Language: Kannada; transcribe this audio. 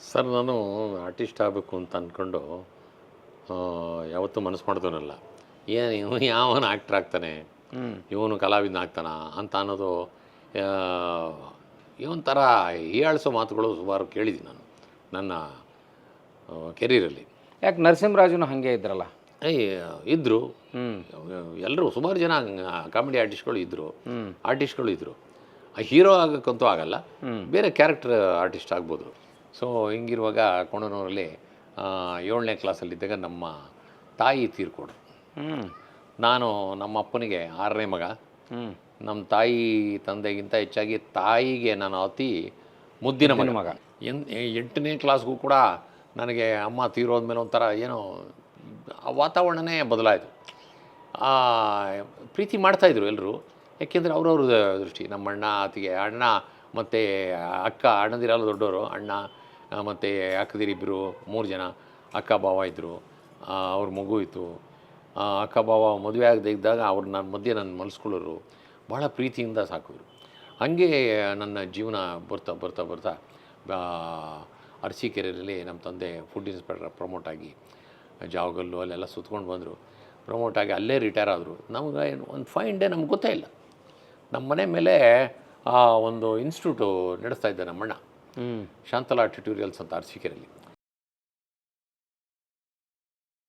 ಸರ್ ನಾನು ಆರ್ಟಿಸ್ಟ್ ಆಗಬೇಕು ಅಂತ ಅಂದ್ಕೊಂಡು ಆ, ಯಾವತ್ತೂ ಮನಸ್ಸು ಮಾಡಿದವನಲ್ಲ. ಏನು ಇವನು ಯಾವನು ಆ್ಯಕ್ಟ್ರ್ ಆಗ್ತಾನೆ? ಇವನು ಕಲಾವಿದನ ಆಗ್ತಾನ ಅಂತ ಅನ್ನೋದು ಇವನ ಥರ ಹೀಯಾಳಿಸೋ ಮಾತುಗಳು ಸುಮಾರು ಕೇಳಿದ್ದೀನಿ ನಾನು ನನ್ನ ಕೆರಿಯರಲ್ಲಿ. ಯಾಕೆ ನರಸಿಂಹರಾಜನು ಹಾಗೆ ಇದ್ರಲ್ಲ? ಇದ್ದರು ಎಲ್ಲರೂ ಸುಮಾರು ಜನ ಕಾಮಿಡಿ ಆರ್ಟಿಸ್ಟ್ಗಳು ಇದ್ದರು ಆರ್ಟಿಸ್ಟ್ಗಳು ಇದ್ದರು ಹೀರೋ ಆಗಕ್ಕಂತೂ ಆಗಲ್ಲ. ಬೇರೆ ಕ್ಯಾರೆಕ್ಟರ್ ಆರ್ಟಿಸ್ಟ್ ಆಗ್ಬೋದು. ಸೊ ಹಿಂಗಿರುವಾಗ ಕೊಣನೂರಲ್ಲಿ ಏಳನೇ ಕ್ಲಾಸಲ್ಲಿದ್ದಾಗ ನಮ್ಮ ತಾಯಿ ತೀರ್ಕೊಡು ನಾನು ನಮ್ಮ ಅಪ್ಪನಿಗೆ ಆರನೇ ಮಗ. ನಮ್ಮ ತಾಯಿ ತಂದೆಗಿಂತ ಹೆಚ್ಚಾಗಿ ತಾಯಿಗೆ ನಾನು ಅತಿ ಮುದ್ದಿನ ಮಗ. ಮಗ. ಎನ್ ಎಂಟನೇ ಕ್ಲಾಸ್ಗೂ ಕೂಡ ನನಗೆ ಅಮ್ಮ ತೀರೋದ್ಮೇಲೆ ಒಂಥರ ಏನೋ ವಾತಾವರಣನೇ ಬದಲಾಯಿತು. ಪ್ರೀತಿ ಮಾಡ್ತಾಯಿದ್ರು ಎಲ್ಲರೂ ಯಾಕೆಂದರೆ ಅವ್ರವ್ರ ದೃಷ್ಟಿ ನಮ್ಮ ಅಣ್ಣ ಆತಿಗೆ ಅಣ್ಣ ಮತ್ತು ಅಕ್ಕ ಅಣ್ಣದಿರಲ್ಲ ದೊಡ್ಡವರು ಅಣ್ಣ ಮತ್ತು ಅಕ್ಕದಿರಿಬ್ಬರು ಮೂರು ಜನ ಅಕ್ಕ ಭಾವ ಇದ್ದರು ಅವ್ರ ಮಗು ಇತ್ತು. ಅಕ್ಕ ಭಾವ ಮದುವೆ ಆಗದೆ ಇದ್ದಾಗ ಅವ್ರು ನನ್ನ ಮಧ್ಯೆ ನನ್ನ ಮನಸ್ಕೊಳ್ಳೋರು ಭಾಳ ಪ್ರೀತಿಯಿಂದ ಸಾಕಿದ್ರು. ಹಾಗೆ ನನ್ನ ಜೀವನ ಬರ್ತಾ ಬರ್ತಾ ಬರ್ತಾ ಅರಸೀಕೆರೆಯಲ್ಲಿ ನಮ್ಮ ತಂದೆ ಫುಡ್ ಇನ್ಸ್ಪೆಕ್ಟರ್ ಪ್ರಮೋಟ್ ಆಗಿ ಜಾವಗಲ್ಲು ಅಲ್ಲೆಲ್ಲ ಸುತ್ಕೊಂಡು ಬಂದರು. ಪ್ರಮೋಟ್ ಆಗಿ ಅಲ್ಲೇ ರಿಟೈರ್ ಆದರು. ನಮ್ಗೆ ಒಂದು ಫೈನ್ ಡೇ ನಮ್ಗೆ ಗೊತ್ತೇ ಇಲ್ಲ. ನಮ್ಮ ಮನೆ ಮೇಲೆ ಒಂದು ಇನ್ಸ್ಟಿಟ್ಯೂಟು ನಡೆಸ್ತಾ ಇದ್ದೆ ನಮ್ಮಣ್ಣ. ಶಾಂತಲಾ ಟ್ಯುಟೋರಿಯಲ್ಸ್ ಅಂತ ಅರಸೀಕೆರೆಯಲ್ಲಿ